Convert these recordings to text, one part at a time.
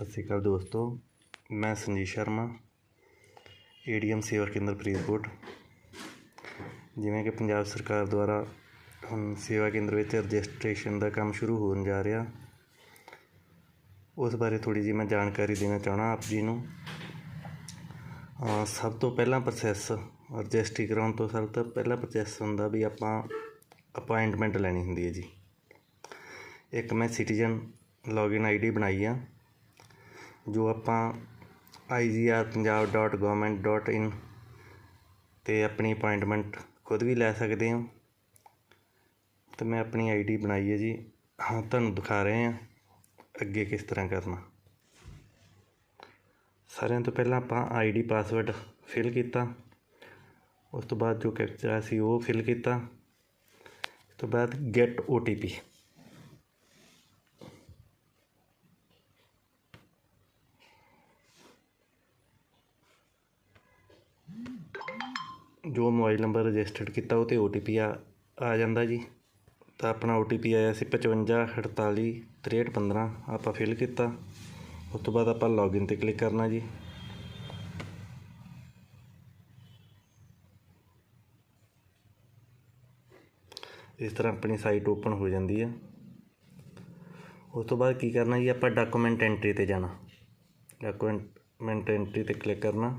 ਸਤਿ ਸ਼੍ਰੀ ਅਕਾਲ ਦੋਸਤੋ, ਮੈਂ ਸੰਜੀਤ ਸ਼ਰਮਾ ਏਡੀਐਮ ਸੇਵਾ ਕੇਂਦਰ ਫਰੀਦਕੋਟ। ਜਿਵੇਂ ਕਿ ਪੰਜਾਬ ਸਰਕਾਰ ਦੁਆਰਾ ਹੁਣ ਸੇਵਾ ਕੇਂਦਰ ਵਿੱਚ ਰਜਿਸਟ੍ਰੇਸ਼ਨ ਦਾ ਕੰਮ ਸ਼ੁਰੂ ਹੋਣ ਜਾ ਰਿਹਾ। ਉਸ ਬਾਰੇ ਥੋੜੀ ਜਿਹੀ ਮੈਂ ਜਾਣਕਾਰੀ ਦੇਣਾ ਚਾਹਣਾ ਆਪ ਜੀ ਨੂੰ। ਸਭ ਤੋਂ ਪਹਿਲਾਂ ਪ੍ਰੋਸੈਸ ਰਜਿਸਟਰੀ ਕਰਾਉਣ ਤੋਂ ਸਭ ਤੋਂ ਪਹਿਲਾਂ ਪ੍ਰੋਸੈਸ ਹੁੰਦਾ ਵੀ ਆਪਾਂ ਅਪਾਇੰਟਮੈਂਟ ਲੈਣੀ ਹੁੰਦੀ ਹੈ ਜੀ। ਇੱਕ ਮੈਂ ਸਿਟੀਜ਼ਨ ਲੌਗਇਨ ਆਈਡੀ ਬਣਾਈ ਆ। ਜੋ ਆਪਾਂ igr.punjab.government.in ਤੇ ਆਪਣੀ ਅਪਾਇੰਟਮੈਂਟ ਖੁਦ ਵੀ ਲੈ ਸਕਦੇ ਹੋ। ਤੇ ਮੈਂ ਆਪਣੀ ਆਈਡੀ ਬਣਾਈ ਹੈ ਜੀ। ਹਾਂ, ਤੁਹਾਨੂੰ ਦਿਖਾ ਰਹੇ ਹਾਂ ਅੱਗੇ ਕਿਸ ਤਰ੍ਹਾਂ ਕਰਨਾ। ਸਾਰਿਆਂ ਤੋਂ ਪਹਿਲਾਂ ਆਪਾਂ ਆਈਡੀ ਪਾਸਵਰਡ ਫਿਲ ਕੀਤਾ। ਉਸ ਤੋਂ ਬਾਅਦ ਜੋ ਕੈਪਚਾ ਸੀ ਉਹ ਫਿਲ ਕੀਤਾ। ਉਸ ਤੋਂ ਬਾਅਦ ਗੈਟ ਓਟੀਪੀ ਜੋ ਮੋਬਾਈਲ ਨੰਬਰ ਰਜਿਸਟਰਡ ਕੀਤਾ ਉਹ 'ਤੇ ਓ ਟੀ ਪੀ ਆ ਆ ਜਾਂਦਾ ਜੀ। ਤਾਂ ਆਪਣਾ ਓ ਟੀ ਪੀ ਆਇਆ ਸੀ ਪਚਵੰਜਾ, ਅਠਤਾਲੀ, ਤ੍ਰੇਹਠ, ਪੰਦਰਾਂ, ਆਪਾਂ ਫਿਲ ਕੀਤਾ। ਉਸ ਤੋਂ ਬਾਅਦ ਆਪਾਂ ਲੌਗਇਨ 'ਤੇ ਕਲਿੱਕ ਕਰਨਾ ਜੀ। ਇਸ ਤਰ੍ਹਾਂ ਆਪਣੀ ਸਾਈਟ ਓਪਨ ਹੋ ਜਾਂਦੀ ਹੈ ਉਸ ਤੋਂ ਬਾਅਦ ਕੀ ਕਰਨਾ ਜੀ, ਆਪਾਂ ਡਾਕੂਮੈਂਟ ਐਂਟਰੀ 'ਤੇ ਜਾਣਾ। ਡਾਕੂਮੈਂਟ ਐਂਟਰੀ 'ਤੇ ਕਲਿੱਕ ਕਰਨਾ।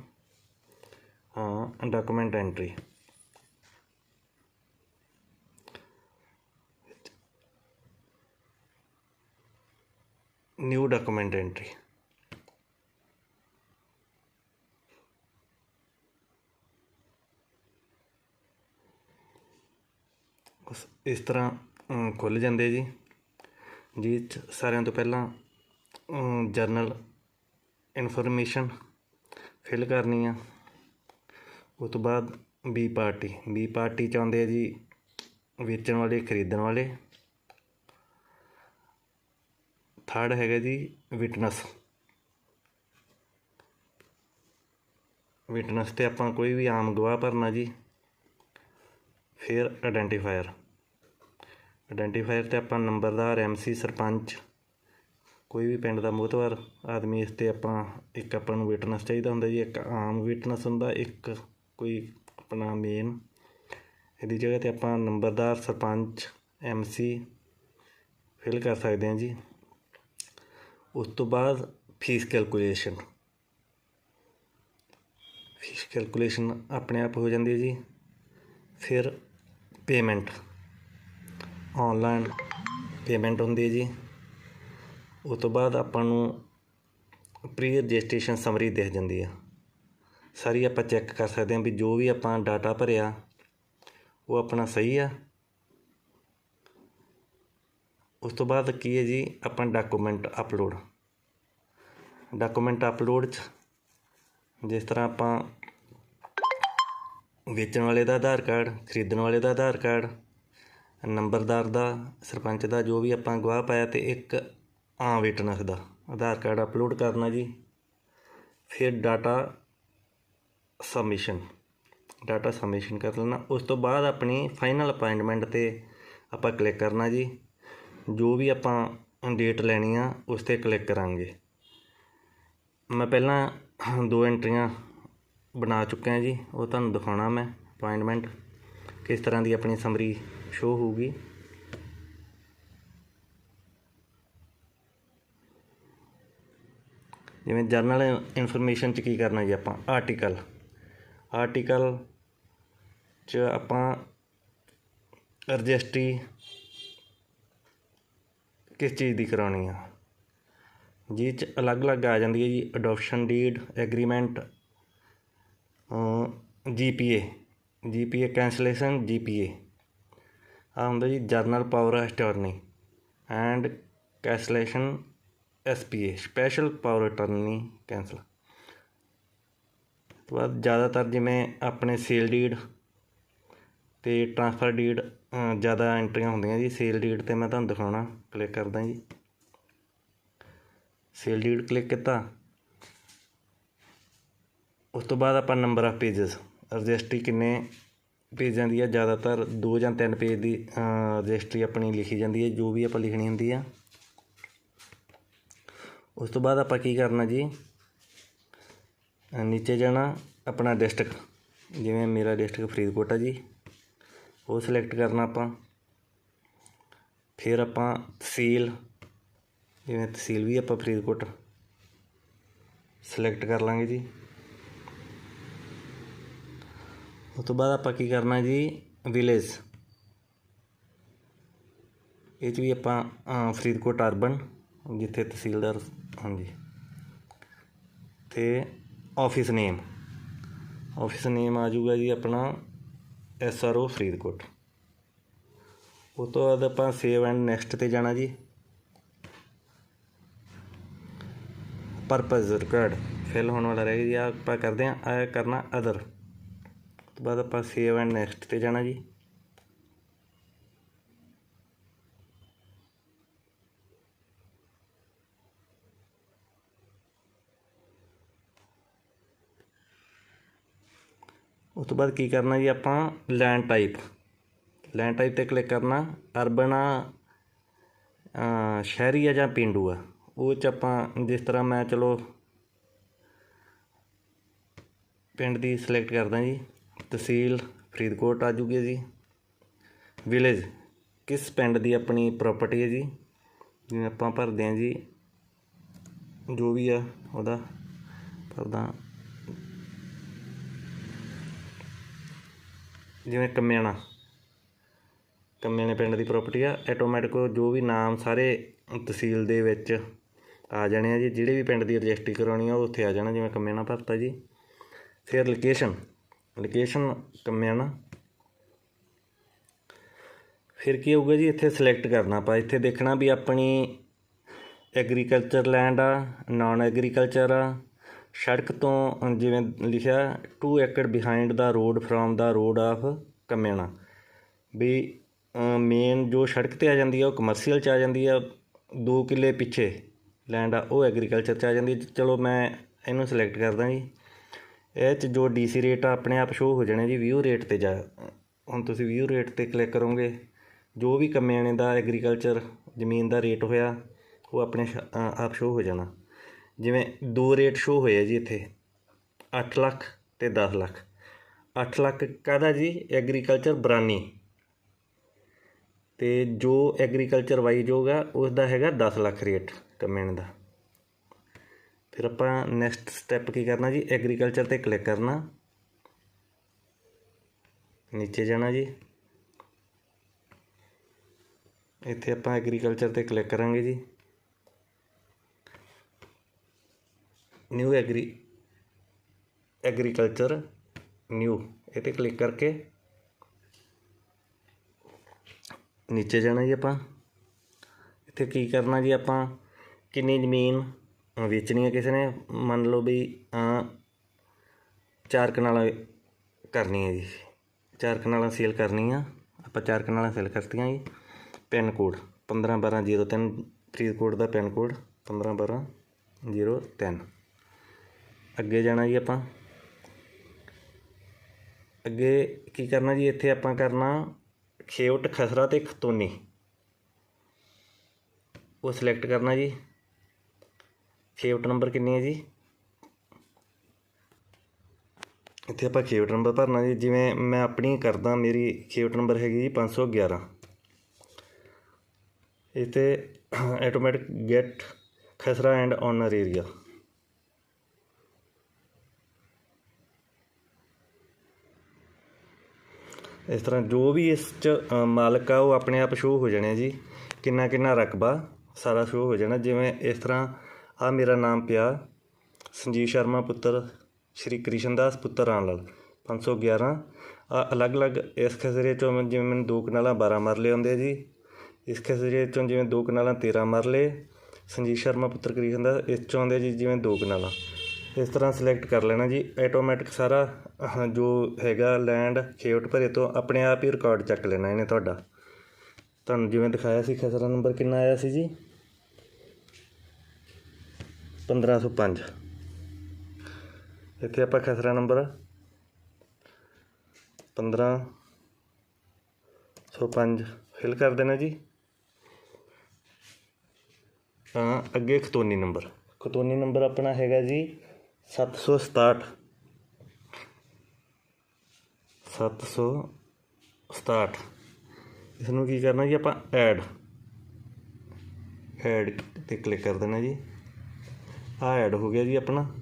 Document entry new document entry ਇਸ ਤਰ੍ਹਾਂ ਖੁੱਲ ਜਾਂਦੇ ਜੀ। ਜੀ, 'ਚ ਸਾਰਿਆਂ ਤੋਂ ਪਹਿਲਾਂ ਜਰਨਲ ਇਨਫੋਰਮੇਸ਼ਨ ਫਿਲ ਕਰਨੀ ਆ। ਉਹ ਤੋਂ ਬਾਅਦ ਬੀ ਪਾਰਟੀ ਬੀ ਪਾਰਟੀ ਚ ਆਉਂਦੇ ਆ ਜੀ ਵੇਚਣ ਵਾਲੇ, ਖਰੀਦਣ ਵਾਲੇ। ਥਰਡ ਹੈਗਾ ਜੀ ਵਿਟਨੈਸ ਵਿਟਨੈਸ ਤੇ ਆਪਾਂ ਕੋਈ ਵੀ ਆਮ ਗਵਾਹ ਭਰਨਾ ਜੀ, ਫਿਰ ਆਇਡੈਂਟੀਫਾਇਰ ਆਇਡੈਂਟੀਫਾਇਰ ਤੇ ਆਪਾਂ ਨੰਬਰਦਾਰ ਐਮਸੀ ਸਰਪੰਚ, ਕੋਈ ਵੀ ਪਿੰਡ ਦਾ ਮੋਹਤਵਾਰ ਆਦਮੀ ਇਸ ਤੇ ਆਪਾਂ, ਇੱਕ ਆਪਾਂ ਨੂੰ ਵਿਟਨੈਸ ਚਾਹੀਦਾ ਹੁੰਦਾ ਜੀ, ਇੱਕ ਆਮ ਵਿਟਨੈਸ ਹੁੰਦਾ, ਇੱਕ ਕੋਈ ਆਪਣਾ ਮੇਨ ਇਹਦੀ ਜਗ੍ਹਾ ਤੇ ਆਪਾਂ ਨੰਬਰਦਾਰ ਸਰਪੰਚ ਐਮਸੀ ਫਿਲ ਕਰ ਸਕਦੇ ਹਾਂ ਜੀ। ਉਸ ਤੋਂ ਬਾਅਦ ਫੀਸ ਕੈਲਕੂਲੇਸ਼ਨ ਫੀਸ ਕੈਲਕੂਲੇਸ਼ਨ ਆਪਣੇ ਆਪ ਹੋ ਜਾਂਦੀ ਹੈ ਜੀ। ਫਿਰ ਪੇਮੈਂਟ ਆਨਲਾਈਨ ਪੇਮੈਂਟ ਹੁੰਦੀ ਹੈ ਜੀ। ਉਸ ਤੋਂ ਬਾਅਦ ਆਪਾਂ ਨੂੰ ਪ੍ਰੀ ਰਜਿਸਟ੍ਰੇਸ਼ਨ ਸਮਰੀ ਦਿਖ ਜਾਂਦੀ ਹੈ। ਸਾਰੀ ਆਪਾਂ ਚੈੱਕ ਕਰ ਸਕਦੇ ਹਾਂ ਵੀ ਜੋ ਵੀ ਆਪਾਂ ਡਾਟਾ ਭਰਿਆ, ਉਹ ਆਪਣਾ ਸਹੀ ਆ। ਉਸ ਤੋਂ ਬਾਅਦ ਕੀ ਹੈ ਜੀ, ਆਪਾਂ ਡਾਕੂਮੈਂਟ ਅਪਲੋਡ ਡਾਕੂਮੈਂਟ ਅਪਲੋਡ 'ਚ ਜਿਸ ਤਰ੍ਹਾਂ ਆਪਾਂ ਵੇਚਣ ਵਾਲੇ ਦਾ ਆਧਾਰ ਕਾਰਡ, ਖਰੀਦਣ ਵਾਲੇ ਦਾ ਆਧਾਰ ਕਾਰਡ, ਨੰਬਰਦਾਰ ਦਾ, ਸਰਪੰਚ ਦਾ, ਜੋ ਵੀ ਆਪਾਂ ਗਵਾਹ ਪਾਇਆ ਤੇ ਇੱਕ ਆਮ ਵਿਟਨੈਸ ਦਾ। ਆਧਾਰ ਕਾਰਡ ਅਪਲੋਡ ਕਰਨਾ ਜੀ। ਫਿਰ ਡਾਟਾ ਸਬਮਿਸ਼ਨ ਡਾਟਾ ਸਬਮਿਸ਼ਨ ਕਰ ਲੈਣਾ। ਉਸ ਤੋਂ ਬਾਅਦ ਆਪਣੀ ਫਾਈਨਲ ਅਪਾਇੰਟਮੈਂਟ ਤੇ ਆਪਾਂ ਕਲਿੱਕ ਕਰਨਾ ਜੀ। ਜੋ ਵੀ ਆਪਾਂ ਡੇਟ ਲੈਣੀ ਆ, ਉਸ ਤੇ ਕਲਿੱਕ ਕਰਾਂਗੇ। ਮੈਂ ਪਹਿਲਾਂ ਦੋ ਐਂਟਰੀਆਂ ਬਣਾ ਚੁੱਕਿਆ ਜੀ, ਉਹ ਤੁਹਾਨੂੰ ਦਿਖਾਉਣਾ ਮੈਂ ਅਪਾਇੰਟਮੈਂਟ ਕਿਸ ਤਰ੍ਹਾਂ ਦੀ ਆਪਣੀ ਸਮਰੀ ਸ਼ੋ ਹੋਊਗੀ। ਜਿਵੇਂ ਜਰਨਲ ਇਨਫੋਰਮੇਸ਼ਨ ਚ ਕੀ ਕਰਨਾ ਜੀ ਆਪਾਂ? ਆਰਟੀਕਲ ਆਰਟੀਕਲ ਚ ਆਪਾਂ ਰਜਿਸਟਰੀ ਕਿਸ ਚੀਜ਼ ਦੀ ਕਰਾਉਣੀ ਆ। ਜਿਹਦੇ ਚ ਅਲੱਗ-ਅਲੱਗ ਆ ਜਾਂਦੀ ਹੈ ਜੀ adoption deed agreement GPA GPA cancellation GPA ਆ ਹੁੰਦਾ ਜੀ general power attorney and cancellation SPA special power attorney cancel ਤੋਂ ਬਾਅਦ ਜ਼ਿਆਦਾਤਰ ਜਿਵੇਂ ਆਪਣੇ ਸੇਲ ਡੀਡ ਅਤੇ ਟ੍ਰਾਂਸਫਰ ਡੀਡ ਜ਼ਿਆਦਾ ਐਂਟਰੀਆਂ ਹੁੰਦੀਆਂ ਜੀ। ਸੇਲ ਡੀਡ ਤੇ ਮੈਂ ਤੁਹਾਨੂੰ ਦਿਖਾਉਣਾ ਕਲਿੱਕ ਕਰਦਾ ਜੀ। ਸੇਲ ਡੀਡ ਕਲਿੱਕ ਕੀਤਾ। ਉਸ ਤੋਂ ਬਾਅਦ ਆਪਾਂ ਨੰਬਰ ਆਫ ਪੇजेस ਰਜਿਸਟਰੀ ਕਿੰਨੇ ਪੇਜਾਂ ਦੀ ਆ, ਜ਼ਿਆਦਾਤਰ ਦੋ ਜਾਂ ਤਿੰਨ ਪੇਜ ਦੀ ਰਜਿਸਟਰੀ ਆਪਣੀ ਲਿਖੀ ਜਾਂਦੀ ਹੈ, ਜੋ ਵੀ ਆਪਾਂ ਲਿਖਣੀ ਹੁੰਦੀ ਆ। ਉਸ ਤੋਂ ਬਾਅਦ ਆਪਾਂ ਕੀ ਕਰਨਾ ਜੀ? ਨੀਚੇ ਜਾਣਾ, ਆਪਣਾ ਡਿਸਟ੍ਰਿਕਟ ਜਿਵੇਂ ਮੇਰਾ ਡਿਸਟ੍ਰਿਕਟ ਫਰੀਦਕੋਟ ਆ ਜੀ। ਉਹ ਸਿਲੈਕਟ ਕਰਨਾ ਆਪਾਂ। ਫਿਰ ਆਪਾਂ ਤਹਿਸੀਲ, ਜਿਵੇਂ ਤਹਿਸੀਲ ਵੀ ਆਪਾਂ ਫਰੀਦਕੋਟ ਸਿਲੈਕਟ ਕਰ ਲਾਂਗੇ ਜੀ। ਉਸ ਤੋਂ ਬਾਅਦ ਆਪਾਂ ਕੀ ਕਰਨਾ ਜੀ? ਵਿਲੇਜ ਇਹ 'ਚ ਵੀ ਆਪਾਂ ਫਰੀਦਕੋਟ ਅਰਬਨ ਜਿੱਥੇ ਤਹਿਸੀਲਦਾਰ, ਹਾਂਜੀ। ਤੇ ਆਫਿਸ ਨੇਮ ਆਫਿਸ ਨੇਮ ਆ ਜਾਊਗਾ ਜੀ ਆਪਣਾ ਐਸ ਆਰ ਓ ਫਰੀਦਕੋਟ। ਉਸ ਤੋਂ ਬਾਅਦ ਆਪਾਂ ਸੇਵ ਐਂਡ ਨੈਕਸਟ ਤੇ ਜਾਣਾ ਜੀ। ਪਰਪਸ ਰਿਕਾਰਡ ਫਿਲ ਹੋਣ ਵਾਲਾ ਰਹਿ ਗਿਆ ਜੀ, ਆਹ ਆਪਾਂ ਕਰਦੇ ਹਾਂ ਆ ਕਰਨਾ ਅਦਰ ਤੋਂ ਬਾਅਦ ਆਪਾਂ ਸੇਵ ਐਂਡ ਨੈਕਸਟ ਤੇ ਜਾਣਾ ਜੀ। ਉਸ ਤੋਂ ਬਾਅਦ ਕੀ ਕਰਨਾ ਜੀ ਆਪਾਂ ਲੈਂਡ ਟਾਈਪ। ਲੈਂਡ ਟਾਈਪ ਤੇ ਕਲਿੱਕ ਕਰਨਾ, ਅਰਬਨ ਆ ਸ਼ਹਿਰੀ ਆ ਜਾਂ ਪਿੰਡੂ ਆ। ਉਹ ਚ ਆਪਾਂ ਜਿਸ ਤਰ੍ਹਾਂ ਮੈਂ ਚਲੋ ਪਿੰਡ ਦੀ ਸਿਲੈਕਟ ਕਰਦਾ ਜੀ, ਤਹਿਸੀਲ ਫਰੀਦਕੋਟ ਆ ਜੂਗੀ ਜੀ। ਵਿਲੇਜ ਕਿਸ ਪਿੰਡ ਦੀ ਆਪਣੀ ਪ੍ਰਾਪਰਟੀ ਹੈ ਜੀ? ਜਿਵੇਂ ਆਪਾਂ ਭਰਦੇ ਹਾਂ ਜੀ, ਜੋ ਵੀ ਆ ਉਹਦਾ ਭਰਦਾ। ਜਿਵੇਂ ਕਮਿਆਣਾ। ਕੰਮਿਆਣੇ ਪਿੰਡ ਦੀ ਪ੍ਰਾਪਰਟੀ ਆ। ਆਟੋਮੈਟਿਕ ਜੋ ਵੀ ਨਾਮ ਸਾਰੇ ਤਹਿਸੀਲ ਦੇ ਵਿੱਚ ਆ ਜਾਣੇ ਆ ਜੀ। ਜਿਹੜੇ ਵੀ ਪਿੰਡ ਦੀ ਰਜਿਸਟਰੀ ਕਰਾਉਣੀ ਆ, ਉਹ ਉੱਥੇ ਆ ਜਾਣਾ, ਜਿਵੇਂ ਕਮਿਆਣਾ ਭਰਤਾ ਜੀ। ਫਿਰ ਲੋਕੇਸ਼ਨ ਲੋਕੇਸ਼ਨ ਕੰਮਿਆਣਾ। ਫਿਰ ਕੀ ਹੋਊਗਾ ਜੀ? ਇੱਥੇ ਸਿਲੈਕਟ ਕਰਨਾ ਆਪਾਂ। ਇੱਥੇ ਦੇਖਣਾ ਵੀ ਆਪਣੀ ਐਗਰੀਕਲਚਰ ਲੈਂਡ ਆ ਨਾਨ ਐਗਰੀਕਲਚਰ ਆ। ਸੜਕ ਤੋਂ ਜਿਵੇਂ ਲਿਖਿਆ two acre behind the road from the road of Kammiana we main ਜੋ ਸੜਕ ਤੇ ਆ ਜਾਂਦੀ ਆ, ਉਹ ਕਮਰਸ਼ੀਅਲ ਚ ਆ ਜਾਂਦੀ ਆ 2 ਕਿੱਲੇ ਪਿੱਛੇ ਲੈਂਡ ਆ, ਉਹ ਐਗਰੀਕਲਚਰ ਚ ਆ ਜਾਂਦੀ ਚਲੋ, ਮੈਂ ਇਹਨੂੰ ਸਿਲੈਕਟ ਕਰਦਾ ਜੀ। ਇਹ ਚ ਜੋ ਡੀਸੀ ਰੇਟ ਆ, ਆਪਣੇ ਆਪ ਸ਼ੋ ਹੋ ਜਾਣੇ ਜੀ ਵਿਊ ਰੇਟ ਤੇ ਜਾ। ਹੁਣ ਤੁਸੀਂ ਵਿਊ ਰੇਟ ਤੇ ਕਲਿੱਕ ਕਰੋਗੇ, ਜੋ ਵੀ ਕਮਿਆਣੇ ਦਾ ਐਗਰੀਕਲਚਰ ਜ਼ਮੀਨ ਦਾ ਰੇਟ ਹੋਇਆ, ਉਹ ਆਪਣੇ ਸ਼- ਆਪ ਸ਼ੋ ਹੋ ਜਾਣਾ। ਜਿਵੇਂ ਦੋ ਰੇਟ ਸ਼ੋ ਹੋਏ ਆ ਜੀ ਇੱਥੇ। 8 ਲੱਖ ਤੇ 10 ਲੱਖ। 8 ਲੱਖ ਕਾਹਦਾ ਜੀ? ਐਗਰੀਕਲਚਰ ਬਰਾਨੀ। ਤੇ ਜੋ ਐਗਰੀਕਲਚਰ ਵਾਈਜ ਹੋਗਾ ਉਸ ਦਾ ਹੈਗਾ 10 ਲੱਖ ਰੇਟ ਕੰਮਿਆਣੇ ਦਾ। ਫਿਰ ਆਪਾਂ ਨੈਕਸਟ ਸਟੈਪ ਕੀ ਕਰਨਾ ਜੀ? ਐਗਰੀਕਲਚਰ ਤੇ ਕਲਿੱਕ ਕਰਨਾ। ਨੀਚੇ ਜਾਣਾ ਜੀ। ਇੱਥੇ ਆਪਾਂ ਐਗਰੀਕਲਚਰ ਤੇ ਕਲਿੱਕ ਕਰਾਂਗੇ ਜੀ। ਨਿਊ ਐਗਰੀ ਐਗਰੀਕਲਚਰ ਨਿਊ ਇਹ ਤੇ ਕਲਿੱਕ ਕਰਕੇ ਨੀਚੇ ਜਾਣਾ ਜੀ ਆਪਾਂ। ਇੱਥੇ ਕੀ ਕਰਨਾ ਜੀ ਆਪਾਂ? ਕਿੰਨੀ ਜ਼ਮੀਨ ਵੇਚਣੀ ਹੈ ਕਿਸੇ ਨੇ? ਮੰਨ ਲਓ ਵੀ ਚਾਰ ਕਨਾਲਾਂ ਕਰਨੀ ਹੈ ਜੀ। ਚਾਰ ਕਨਾਲਾਂ ਸੇਲ ਕਰਨੀ ਆ ਆਪਾਂ ਚਾਰ ਕਨਾਲਾਂ ਸੇਲ ਕਰਤੀਆਂ ਜੀ। ਪਿੰਨ ਕੋਡ 151203 ਫਰੀਦਕੋਟ ਦਾ ਪਿੰਨ ਕੋਡ 151203 ਅੱਗੇ ਜਾਣਾ ਜੀ ਆਪਾਂ। ਅੱਗੇ ਕੀ ਕਰਨਾ ਜੀ, ਇੱਥੇ ਆਪਾਂ ਕਰਨਾ ਖੇਵਟ ਖਸਰਾ ਤੇ ਖਤੋਨੀ। ਉਹ ਸਿਲੈਕਟ ਕਰਨਾ ਜੀ। ਖੇਵਟ ਨੰਬਰ ਕਿੰਨੀ ਹੈ ਜੀ? ਇੱਥੇ ਆਪਾਂ ਖੇਵਟ ਨੰਬਰ ਭਰਨਾ ਜੀ। ਜਿਵੇਂ ਮੈਂ ਆਪਣੀ ਕਰਦਾ, ਮੇਰੀ ਖੇਵਟ ਨੰਬਰ ਹੈਗੀ ਜੀ 511 ਇੱਥੇ ਆਟੋਮੈਟਿਕ ਗੈਟ ਖਸਰਾ ਐਂਡ ਓਨਰ ਏਰੀਆ ਇਸ ਤਰ੍ਹਾਂ ਜੋ ਵੀ ਇਸ ਚ ਮਾਲਕ ਆ, ਉਹ ਆਪਣੇ ਆਪ ਸ਼ੋਅ ਹੋ ਜਾਣੇ ਜੀ। ਕਿੰਨਾ ਕਿੰਨਾ ਰਕਬਾ ਸਾਰਾ ਸ਼ੋਅ ਹੋ ਜਾਣਾ। ਜਿਵੇਂ ਇਸ ਤਰ੍ਹਾਂ ਆ ਮੇਰਾ ਨਾਮ ਪਿਆ, ਸੰਜੀਵ ਸ਼ਰਮਾ ਪੁੱਤਰ, ਸ਼੍ਰੀ ਕ੍ਰਿਸ਼ਨਦਾਸ ਪੁੱਤਰ ਰਾਮਲਾਲ 511 ਆ ਅਲੱਗ-ਅਲੱਗ ਇਸ ਖਸਰੇ ਚੋਂ ਜਿਵੇਂ ਮੈਨੂੰ ਦੋ ਕਨਾਲਾਂ 12 ਮਰਲੇ ਆਉਂਦੇ ਆ ਜੀ। ਇਸ ਖਸਰੇ ਚੋਂ ਜਿਵੇਂ ਦੋ ਕਨਾਲਾਂ 13 ਮਰਲੇ ਸੰਜੀਵ ਸ਼ਰਮਾ ਪੁੱਤਰ ਕ੍ਰਿਸ਼ਨਦਾਸ ਇਸ ਚੋਂ ਆਉਂਦੇ ਜੀ, ਜਿਵੇਂ ਦੋ ਕਨਾਲਾਂ। ਇਸ ਤਰ੍ਹਾਂ ਸਿਲੈਕਟ ਕਰ ਲੈਣਾ ਜੀ ਆਟੋਮੈਟਿਕ ਸਾਰਾ ਜੋ ਹੈਗਾ ਲੈਂਡ ਖੇਵਟ ਭਰੇ ਤੋਂ ਆਪਣੇ ਆਪ ਹੀ ਰਿਕਾਰਡ ਚੱਕ ਲੈਣਾ ਇਹਨੇ ਤੁਹਾਡਾ। ਤੁਹਾਨੂੰ ਜਿਵੇਂ ਦਿਖਾਇਆ ਸੀ, ਖਸਰਾ ਨੰਬਰ ਕਿੰਨਾ ਆਇਆ ਸੀ ਜੀ? 1505 ਇੱਥੇ ਆਪਾਂ ਖਸਰਾ ਨੰਬਰ 1505 ਫਿਲ ਕਰ ਦੇਣਾ ਜੀ। ਤਾਂ ਅੱਗੇ ਖਤੋਨੀ ਨੰਬਰ ਖਤੋਨੀ ਨੰਬਰ ਆਪਣਾ ਹੈਗਾ ਜੀ 767 767 ਇਸ ਨੂੰ ਕੀ ਕਰਨਾ ਜੀ ਆਪਾਂ ਐਡ ਐਡ ਤੇ ਕਲਿੱਕ ਕਰ ਦੇਣਾ ਜੀ। ਆ ਐਡ ਹੋ ਗਿਆ ਜੀ ਆਪਣਾ।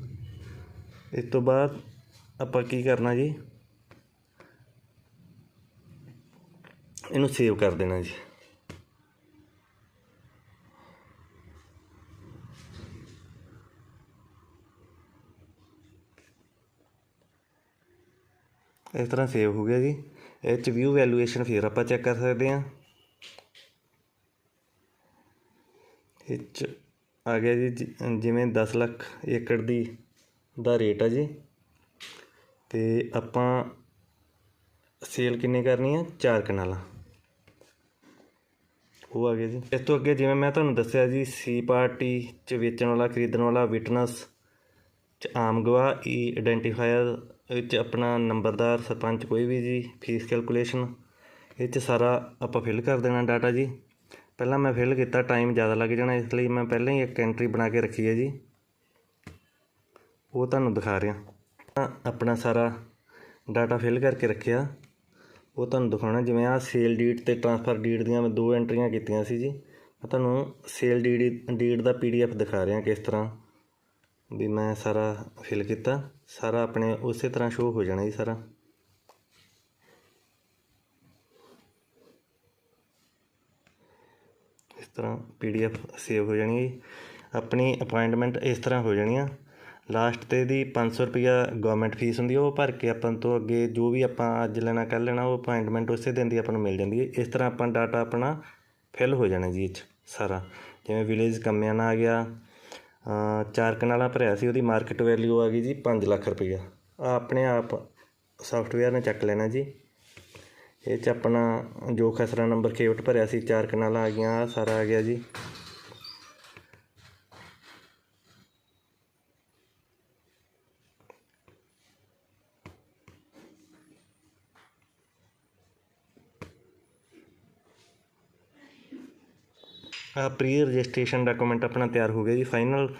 ਇਸ ਤੋਂ ਬਾਅਦ ਆਪਾਂ ਕੀ ਕਰਨਾ ਜੀ? ਇਹਨੂੰ ਸੇਵ ਕਰ ਦੇਣਾ ਜੀ। ਇਸ ਤਰ੍ਹਾਂ ਸੇਵ ਹੋ ਗਿਆ ਜੀ। ਇਹ ਚ ਵਿਊ ਵੈਲੂਏਸ਼ਨ ਫਿਰ ਆਪਾਂ ਚੈੱਕ ਕਰ ਸਕਦੇ ਹਾਂ। ਇਹ 'ਚ ਆ ਗਿਆ ਜੀ ਜਿਵੇਂ 10 ਲੱਖ ਏਕੜ ਦੀ ਦਾ ਰੇਟ ਆ ਜੀ। ਤੇ ਆਪਾਂ ਸੇਲ ਕਿੰਨੇ ਕਰਨੀ ਆ? ਚਾਰ ਕਨਾਲਾਂ। ਉਹ ਆ ਗਿਆ ਜੀ। ਇਸ ਤੋਂ ਅੱਗੇ ਜਿਵੇਂ ਮੈਂ ਤੁਹਾਨੂੰ ਦੱਸਿਆ ਜੀ ਸੀ ਪਾਰਟੀ e ਚ ਵੇਚਣ ਵਾਲਾ, ਖਰੀਦਣ ਵਾਲਾ ਵਿਟਨੈਸ ਚ ਆਮ ਗਵਾਹ e ਈ ਆਇਡੈਂਟੀਫਾਇਰ ਵਿੱਚ ਆਪਣਾ ਨੰਬਰਦਾਰ ਸਰਪੰਚ ਕੋਈ ਵੀ ਜੀ ਫੀਸ ਕੈਲਕੂਲੇਸ਼ਨ ਇਹ 'ਚ ਸਾਰਾ ਆਪਾਂ ਫਿਲ ਕਰ ਦੇਣਾ ਡਾਟਾ ਜੀ। ਪਹਿਲਾਂ ਮੈਂ ਫਿਲ ਕੀਤਾ ਟਾਈਮ ਜ਼ਿਆਦਾ ਲੱਗ ਜਾਣਾ, ਇਸ ਲਈ ਮੈਂ ਪਹਿਲਾਂ ਹੀ ਇੱਕ ਐਂਟਰੀ ਬਣਾ ਕੇ ਰੱਖੀ ਹੈ ਜੀ। ਉਹ ਤੁਹਾਨੂੰ ਦਿਖਾ ਰਿਹਾ। ਆਪਣਾ ਸਾਰਾ ਡਾਟਾ ਫਿਲ ਕਰਕੇ ਰੱਖਿਆ। ਉਹ ਤੁਹਾਨੂੰ ਦਿਖਾਉਣਾ, ਜਿਵੇਂ ਆ ਸੇਲ ਡੀਟ ਤੇ ਟ੍ਰਾਂਸਫਰ ਡੀਟ ਦੀਆਂ ਮੈਂ ਦੋ ਐਂਟਰੀਆਂ ਕੀਤੀਆਂ ਸੀ ਜੀ। ਮੈਂ ਤੁਹਾਨੂੰ ਸੇਲ ਡੀਡ ਡੀਟ ਦਾ ਪੀਡੀਐਫ ਦਿਖਾ ਰਿਹਾ ਕਿਸ ਤਰ੍ਹਾਂ ਵੀ ਮੈਂ ਸਾਰਾ ਫਿਲ ਕੀਤਾ। ਸਾਰਾ ਆਪਣੇ ਉਸੇ ਤਰ੍ਹਾਂ ਸ਼ੋ ਹੋ ਜਾਣਾ ਜੀ ਸਾਰਾ। ਇਸ ਤਰ੍ਹਾਂ ਪੀਡੀਐਫ ਸੇਵ ਹੋ ਜਾਣੀ ਹੈ ਜੀ। ਆਪਣੀ ਅਪਾਇੰਟਮੈਂਟ ਇਸ ਤਰ੍ਹਾਂ ਹੋ ਜਾਣੀ ਆ। ਲਾਸਟ ਤੇ ਦੀ 500 ਰੁਪਿਆ ਗਵਰਨਮੈਂਟ ਫੀਸ ਹੁੰਦੀ ਆ, ਉਹ ਭਰ ਕੇ ਆਪਾਂ ਤੋਂ ਅੱਗੇ ਜੋ ਵੀ ਆਪਾਂ ਅੱਜ ਲੈਣਾ, ਕੱਲ੍ਹ ਲੈਣਾ, ਉਹ ਅਪਾਇੰਟਮੈਂਟ ਉਸੇ ਦਿਨ ਦੀ ਆਪਾਂ ਨੂੰ ਮਿਲ ਜਾਂਦੀ ਹੈ। ਇਸ ਤਰ੍ਹਾਂ ਆਪਾਂ ਡਾਟਾ ਆਪਣਾ ਫਿਲ ਹੋ ਜਾਣਾ ਜੀ ਇਹ 'ਚ ਸਾਰਾ। ਜਿਵੇਂ ਵਿਲੇਜ ਕੰਮਿਆਨਾ ਆ ਗਿਆ। ਚਾਰ ਕਨਾਲਾਂ ਭਰਿਆ ਸੀ, ਉਹਦੀ ਮਾਰਕੀਟ ਵੈਲਿਊ ਆ ਗਈ ਜੀ 5 ਲੱਖ ਰੁਪਈਆ। ਆ ਆਪਣੇ ਆਪ ਸੌਫਟਵੇਅਰ ਨੇ ਚੱਕ ਲੈਣਾ ਜੀ। ਇਹ 'ਚ ਆਪਣਾ ਜੋ ਖਸਰਾ ਨੰਬਰ ਖੇਵਟ ਭਰਿਆ ਸੀ, ਚਾਰ ਕਨਾਲਾਂ ਆ ਗਈਆਂ, ਆਹ ਸਾਰਾ ਆ ਗਿਆ ਜੀ। ਪ੍ਰੀ ਰਜਿਸਟ੍ਰੇਸ਼ਨ ਡਾਕੂਮੈਂਟ ਆਪਣਾ ਤਿਆਰ ਹੋ ਗਿਆ ਜੀ ਫਾਈਨਲ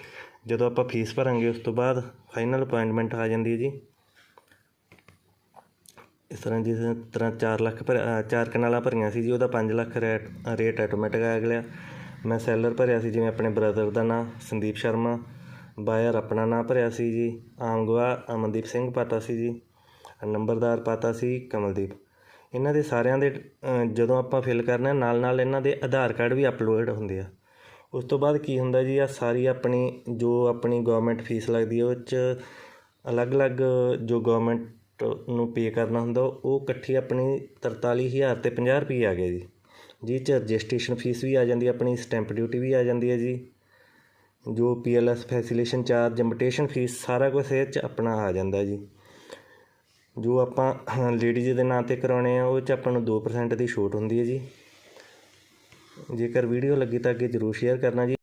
ਜਦੋਂ ਆਪਾਂ ਫੀਸ ਭਰਾਂਗੇ, ਉਸ ਤੋਂ ਬਾਅਦ ਫਾਈਨਲ ਅਪਾਇੰਟਮੈਂਟ ਆ ਜਾਂਦੀ ਹੈ ਜੀ। ਇਸ ਤਰ੍ਹਾਂ ਜਿਸ ਤਰ੍ਹਾਂ 4 ਲੱਖ ਭਰ ਚਾਰ ਕਨਾਲਾਂ ਭਰੀਆਂ ਸੀ ਜੀ, ਉਹਦਾ 5 ਲੱਖ ਰੇਟ ਰੇਟ ਆਟੋਮੈਟਿਕ ਆ ਗਿਆ। ਮੈਂ ਸੈਲਰ ਭਰਿਆ ਸੀ, ਜਿਵੇਂ ਆਪਣੇ ਬ੍ਰਦਰ ਦਾ ਨਾਂ, ਸੰਦੀਪ ਸ਼ਰਮਾ। ਬਾਇਰ ਆਪਣਾ ਨਾਂ ਭਰਿਆ ਸੀ ਜੀ। ਆਮ ਗਵਾਹ ਅਮਨਦੀਪ ਸਿੰਘ ਪਾਤਾ ਸੀ ਜੀ। ਨੰਬਰਦਾਰ ਪਾਤਾ ਸੀ ਕਮਲਦੀਪ। ਇਹਨਾਂ ਦੇ ਸਾਰਿਆਂ ਦੇ ਜਦੋਂ ਆਪਾਂ ਫਿਲ ਕਰਨਾ ਨਾਲ ਨਾਲ ਇਹਨਾਂ ਦੇ ਆਧਾਰ ਕਾਰਡ ਵੀ ਅਪਲੋਡ ਹੁੰਦੇ ਆ। ਉਸ ਤੋਂ ਬਾਅਦ ਕੀ ਹੁੰਦਾ ਜੀ, ਆ ਸਾਰੀ ਆਪਣੀ, ਜੋ ਆਪਣੀ ਗਵਰਨਮੈਂਟ ਫੀਸ ਲੱਗਦੀ ਹੈ ਉਹ 'ਚ ਅਲੱਗ-ਅਲੱਗ ਜੋ ਗਵਰਨਮੈਂਟ ਨੂੰ ਪੇ ਕਰਨਾ ਹੁੰਦਾ, ਉਹ ਇਕੱਠੀ ਆਪਣੀ 43000 ਤੇ 50 ਰੁਪਏ ਆ ਗਿਆ ਜੀ। ਜਿਹ 'ਚ ਰਜਿਸਟ੍ਰੇਸ਼ਨ ਫੀਸ ਵੀ ਆ ਜਾਂਦੀ ਹੈ ਆਪਣੀ ਸਟੈਂਪ ਡਿਊਟੀ ਵੀ ਆ ਜਾਂਦੀ ਹੈ ਜੀ। ਜੋ ਪੀਐਲਐਸ ਫੈਸਿਲੇਸ਼ਨ ਚਾਰਜ ਇੰਪੀਟੇਸ਼ਨ ਫੀਸ ਸਾਰਾ ਕੁਝ ਇਹ 'ਚ ਆਪਣਾ ਆ ਜਾਂਦਾ ਜੀ। ਜੋ ਆਪਾਂ ਲੇਡੀਜ਼ ਦੇ ਨਾਂ ਤੇ ਕਰਾਉਣੇ ਆ, ਉਹ 'ਚ ਆਪਾਂ ਨੂੰ 2% ਦੀ ਛੋਟ ਹੁੰਦੀ ਹੈ ਜੀ। ਜੇਕਰ ਵੀਡੀਓ ਲੱਗੀ ਤਾਂ ਅੱਗੇ ਜ਼ਰੂਰ ਸ਼ੇਅਰ ਕਰਨਾ ਜੀ।